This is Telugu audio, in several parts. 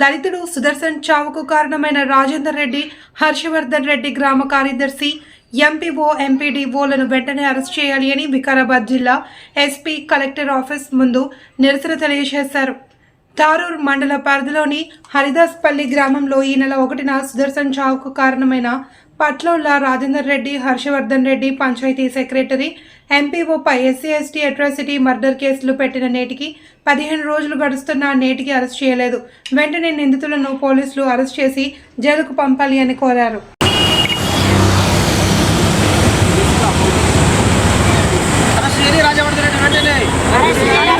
దళితుడు సుదర్శన్ చావుకు కారణమైన రాజేందర్ రెడ్డి హర్షవర్ధన్ రెడ్డి గ్రామ కార్యదర్శి ఎంపీఓ ఎంపీడీఓలను వెంటనే అరెస్ట్ చేయాలి అని వికారాబాద్ జిల్లా ఎస్పీ కలెక్టర్ ఆఫీస్ ముందు నిరసన తెలియజేశారు. తారూర్ మండల పరిధిలోని హరిదాస్పల్లి గ్రామంలో ఈ నెల ఒకటిన సుదర్శన్ చావుకు కారణమైన పట్లోళ్ళ రాజేందర్ రెడ్డి హర్షవర్ధన్ రెడ్డి పంచాయతీ సెక్రటరీ ఎంపీఓపై ఎస్సీ ఎస్టీ అట్రాసిటీ మర్డర్ కేసులు పెట్టిన నేటికి పదిహేను రోజులు గడుస్తున్నా నేటికి అరెస్ట్ చేయలేదు. వెంటనే నిందితులను పోలీసులు అరెస్ట్ చేసి జైలుకు పంపాలి అని కోరారు అరెస్ట్ చేయాలి రాజవర్ధన్ రెడ్డి వెంటనే అరెస్ట్ చేయాలి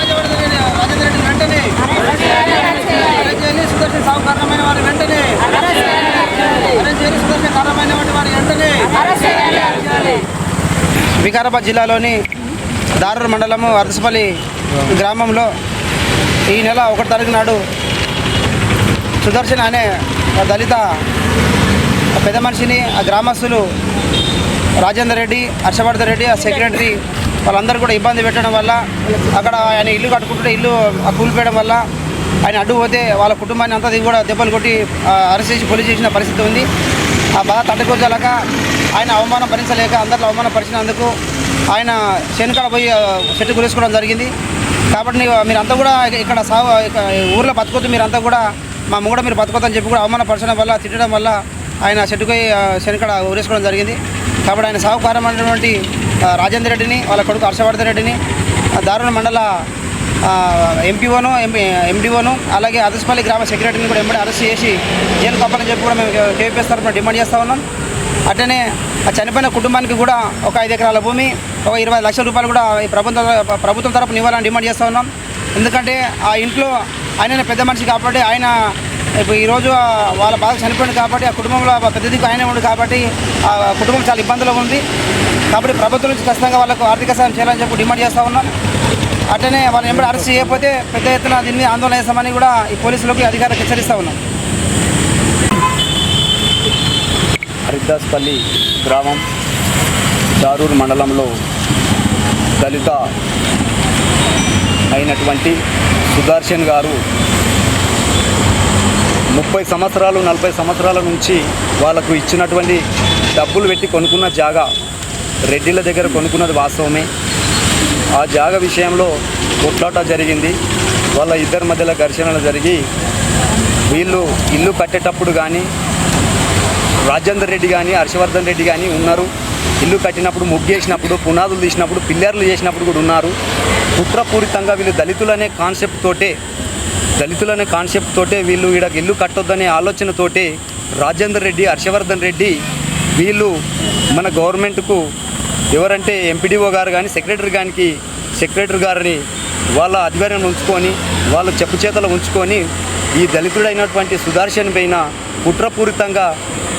రాజవర్ధన్ రెడ్డి రాజేంద్ర రెడ్డి వెంటనే అరెస్ట్ చేయాలి సుదర్శన్ సాగు కారణమైన వారి వెంటనే అరెస్ట్ చేయాలి సుదర్శన్ కారణమైన వారి వెంటనే వికారాబాద్ జిల్లాలోని దారూర్ మండలము అరసపల్లి గ్రామంలో ఈ నెల ఒకటి తారీఖు నాడు సుదర్శన్ అనే దళిత పెద్ద మనిషిని ఆ గ్రామస్తులు రాజేందర్ రెడ్డి హర్షవర్ధన్ రెడ్డి ఆ సెక్రటరీ వాళ్ళందరూ కూడా ఇబ్బంది పెట్టడం వల్ల అక్కడ ఆయన ఇల్లు కట్టుకుంటుంటే ఇల్లు కూలిపోయడం వల్ల ఆయన అడ్డు పోతే వాళ్ళ కుటుంబాన్ని అంతా కూడా దెబ్బలు కొట్టి అరెస్ట్ చేసి పోలీస్ చేసిన పరిస్థితి ఉంది. ఆ బాధ తట్టుకోజాలక ఆయన అవమానం భరించలేక అందరిలో అవమానం పరిచినందుకు ఆయన శనికాడ పోయి చెట్టు గురేసుకోవడం జరిగింది. కాబట్టి మీరంతా కూడా ఇక్కడ సాగు ఊర్లో బతుకొద్దు మీరంతా కూడా మా ముంగడ మీరు బతుకొద్దని చెప్పి కూడా అవమానపరచడం వల్ల తిట్టడం వల్ల ఆయన షెడ్డుకు పోయి శనికాడ ఊరేసుకోవడం జరిగింది. కాబట్టి ఆయన సాగు కారణమైనటువంటి రాజేందర్ రెడ్డిని వాళ్ళ కొడుకు హర్షవర్ధన్ రెడ్డిని దారుణ మండల ఎంపీఓను ఎంపీ ఎండిఓను అలాగే అదర్స్పల్లి గ్రామ సెక్రటరీని కూడా ఎంబడి అరెస్ట్ చేసి జైలు తప్పని చెప్పి కూడా మేము కేపీఎస్ తరఫున డిమాండ్ చేస్తూ ఉన్నాం. అట్లనే ఆ చనిపోయిన కుటుంబానికి కూడా ఒక ఐదు ఎకరాల భూమి ఒక ఇరవై లక్షల రూపాయలు కూడా ఈ ప్రభుత్వం ప్రభుత్వం తరపున ఇవ్వాలని డిమాండ్ చేస్తూ ఉన్నాం. ఎందుకంటే ఆ ఇంట్లో ఆయన పెద్ద మనిషి కాబట్టి ఆయన ఇప్పుడు ఈరోజు వాళ్ళ బాధ చనిపోయింది కాబట్టి ఆ కుటుంబంలో పెద్ద దిక్కు ఆయన ఉంది కాబట్టి ఆ కుటుంబం చాలా ఇబ్బందులు ఉంది. కాబట్టి ప్రభుత్వం నుంచి ఖచ్చితంగా వాళ్ళకు ఆర్థిక సాయం చేయాలని చెప్పి డిమాండ్ చేస్తూ ఉన్నాం. అట్లనే వాళ్ళని ఎంబడి అరెస్ట్ చేయకపోతే పెద్ద ఎత్తున దీన్ని ఆందోళన చేస్తామని కూడా ఈ పోలీసులకు అధికారులకు హెచ్చరిస్తూ ఉన్నాం. హరిదాస్పల్లి గ్రామం దారూర్ మండలంలో దళిత అయినటువంటి సుదర్శన్ గారు ముప్పై సంవత్సరాలు నలభై సంవత్సరాల నుంచి వాళ్ళకు ఇచ్చినటువంటి డబ్బులు పెట్టి కొనుక్కున్న జాగా రెడ్డిల దగ్గర కొనుక్కున్నది వాస్తవమే. ఆ జాగ విషయంలో కొట్లాట జరిగింది. వాళ్ళ ఇద్దరి మధ్యలో ఘర్షణలు జరిగి వీళ్ళు ఇల్లు కట్టేటప్పుడు కానీ రాజేందర్ రెడ్డి కానీ హర్షవర్ధన్ రెడ్డి కానీ ఉన్నారు. ఇల్లు కట్టినప్పుడు ముగ్గేసినప్పుడు పునాదులు తీసినప్పుడు పిల్లర్లు చేసినప్పుడు కూడా ఉన్నారు. కుట్రపూరితంగా వీళ్ళు దళితులనే కాన్సెప్ట్ తోటే దళితులనే కాన్సెప్ట్ తోటే వీళ్ళు ఇక్కడ ఇల్లు కట్టొద్దనే ఆలోచనతోటే రాజేందర్ రెడ్డి హర్షవర్ధన్ రెడ్డి వీళ్ళు మన గవర్నమెంట్కు ఎవరంటే ఎంపీడీఓ గారు కానీ సెక్రటరీ గారికి సెక్రటరీ గారిని వాళ్ళ ఆధ్వర్యం ఉంచుకొని వాళ్ళ చెప్పు చేతలు ఉంచుకొని ఈ దళితుడైనటువంటి సుదర్శన్ పైన కుట్రపూరితంగా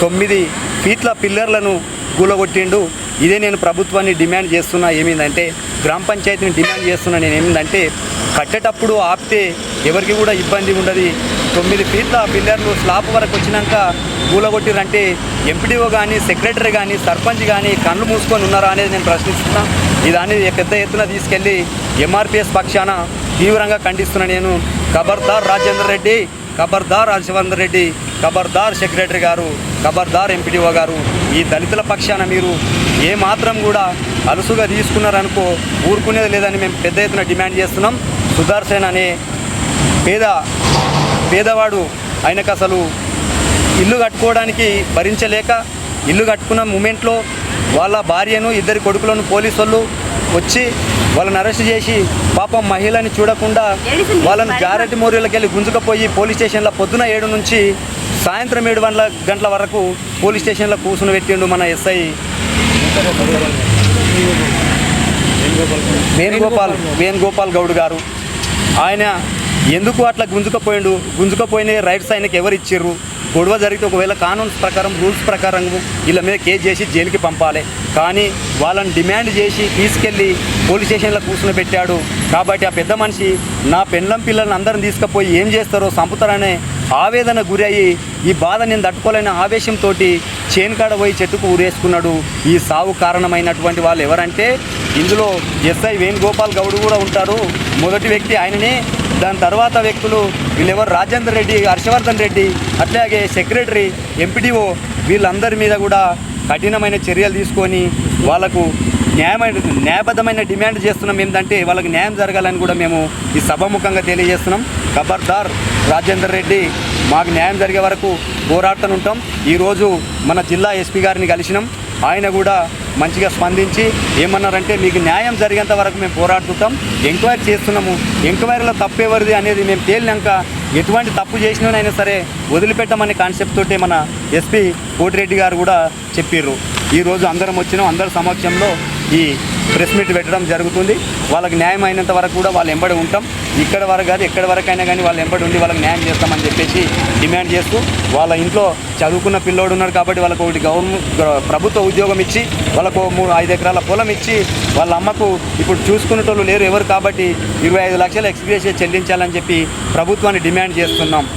తొమ్మిది ఫీట్ల పిల్లర్లను కూలగొట్టిండు. ఇదే నేను ప్రభుత్వాన్ని డిమాండ్ చేస్తున్నా. ఏమిందంటే గ్రామ పంచాయతీని డిమాండ్ చేస్తున్నా. నేను ఏమిందంటే కట్టేటప్పుడు ఆపితే ఎవరికి కూడా ఇబ్బంది ఉండదు. తొమ్మిది ఫీట్ల పిల్లర్లు స్లాబ్ వరకు వచ్చినాక కూలగొట్టిరంటే ఎంపీడీఓ కానీ సెక్రటరీ కానీ సర్పంచ్ కానీ కళ్ళు మూసుకొని ఉన్నారా అనేది నేను ప్రశ్నిస్తున్నా. ఇది అనేది పెద్ద ఎత్తున తీసుకెళ్ళి ఎంఆర్పిఎస్ పక్షాన తీవ్రంగా ఖండిస్తున్నా నేను. ఖబర్దార్ రాజేందర్ రెడ్డి ఖబర్దార్ హర్షవర్ధన్ రెడ్డి ఖబర్దార్ సెక్రటరీ గారు. ఖబర్దార్ ఎంపీడీఓ గారు ఈ దళితుల పక్షాన మీరు ఏ మాత్రం కూడా అలుసుగా తీసుకున్నారనుకో ఊరుకునేది లేదని మేము పెద్ద ఎత్తున డిమాండ్ చేస్తున్నాం. సుదర్శన్ అనే పేద పేదవాడు ఆయనకు అసలు ఇల్లు కట్టుకోవడానికి భరించలేక ఇల్లు కట్టుకున్న మూమెంట్లో వాళ్ళ భార్యను ఇద్దరి కొడుకులను పోలీసు వాళ్ళు వచ్చి వాళ్ళని అరెస్ట్ చేసి పాపం మహిళని చూడకుండా వాళ్ళని జారెడ్డి మోరీలకి వెళ్ళి గుంజుకపోయి పోలీస్ స్టేషన్లో పొద్దున ఏడు నుంచి సాయంత్రం ఏడు గంటల గంటల వరకు పోలీస్ స్టేషన్లో కూర్చుని పెట్టిండు మన ఎస్ఐ. వేణుగోపాల్ వేణుగోపాల్ గౌడ్ గారు. ఆయన ఎందుకు అట్లా గుంజుకపోయిండు? గుంజుకపోయిన రైట్స్ ఆయనకి ఎవరు ఇచ్చిర్రు? గొడవ జరిగితే ఒకవేళ కానూన్స్ ప్రకారం రూల్స్ ప్రకారం వీళ్ళ మీద కేసు చేసి జైలుకి పంపాలి. కానీ వాళ్ళని డిమాండ్ చేసి తీసుకెళ్ళి పోలీస్ స్టేషన్లో కూర్చుని పెట్టాడు. కాబట్టి ఆ పెద్ద మనిషి నా పెండ్లం పిల్లల్ని అందరిని తీసుకుపోయి ఏం చేస్తారో చంపుతారనే ఆవేదన గురయ్యి ఈ బాధ నేను తట్టుకోలేని ఆవేశంతో చేనుకాడ పోయి చెట్టుకు ఊరేసుకున్నాడు. ఈ సావు కారణమైనటువంటి వాళ్ళు ఎవరంటే ఇందులో ఎస్ఐ వేణుగోపాల్ గౌడ్ కూడా ఉంటారు. మొదటి వ్యక్తి ఆయననే. దాని తర్వాత వ్యక్తులు వీళ్ళెవరు? రాజేందర్ రెడ్డి హర్షవర్ధన్ రెడ్డి అట్లాగే సెక్రటరీ ఎంపీడీఓ వీళ్ళందరి మీద కూడా కఠినమైన చర్యలు తీసుకొని వాళ్ళకు న్యాయమైన న్యాయబద్ధమైన డిమాండ్ చేస్తున్నాం. ఏంటంటే వాళ్ళకి న్యాయం జరగాలని కూడా మేము ఈ సభాముఖంగా తెలియజేస్తున్నాం. ఖబర్దార్ రాజేందర్ రెడ్డి. మాకు న్యాయం జరిగే వరకు పోరాడుతూ ఉంటాం. ఈరోజు మన జిల్లా ఎస్పీ గారిని కలిసినాం. ఆయన కూడా మంచిగా స్పందించి ఏమన్నారంటే మీకు న్యాయం జరిగేంత వరకు మేము పోరాడుతుంటాం. ఎంక్వైరీ చేస్తున్నాము. ఎంక్వైరీలో తప్పేవరిది అనేది మేము తేలినాక ఎటువంటి తప్పు చేసినైనా సరే వదిలిపెట్టమనే కాన్సెప్ట్ తోటే మన ఎస్పీ కోటిరెడ్డి గారు కూడా చెప్పిర్రు. ఈరోజు అందరం వచ్చినాం. అందరి సమక్షంలో ఈ ప్రెస్ మీట్ పెట్టడం జరుగుతుంది. వాళ్ళకి న్యాయం అయినంత వరకు కూడా వాళ్ళు ఎంబడి ఉంటాం. ఇక్కడ వరకు కాదు ఎక్కడి వరకు అయినా కానీ వాళ్ళు ఎంబడి ఉండి వాళ్ళకి న్యాయం చేస్తామని చెప్పేసి డిమాండ్ చేస్తూ వాళ్ళ ఇంట్లో చదువుకున్న పిల్లోడు ఉన్నాడు కాబట్టి వాళ్ళకు ఒకటి గవర్నమెంట్ ప్రభుత్వ ఉద్యోగం ఇచ్చి వాళ్ళకు మూడు ఐదు ఎకరాల పొలం ఇచ్చి వాళ్ళ అమ్మకు ఇప్పుడు చూసుకునేటోళ్ళు లేరు ఎవరు కాబట్టి ఇరవై ఐదు లక్షల ఎక్స్గ్రేషియా చెల్లించాలని చెప్పి ప్రభుత్వాన్ని డిమాండ్ చేస్తున్నాం.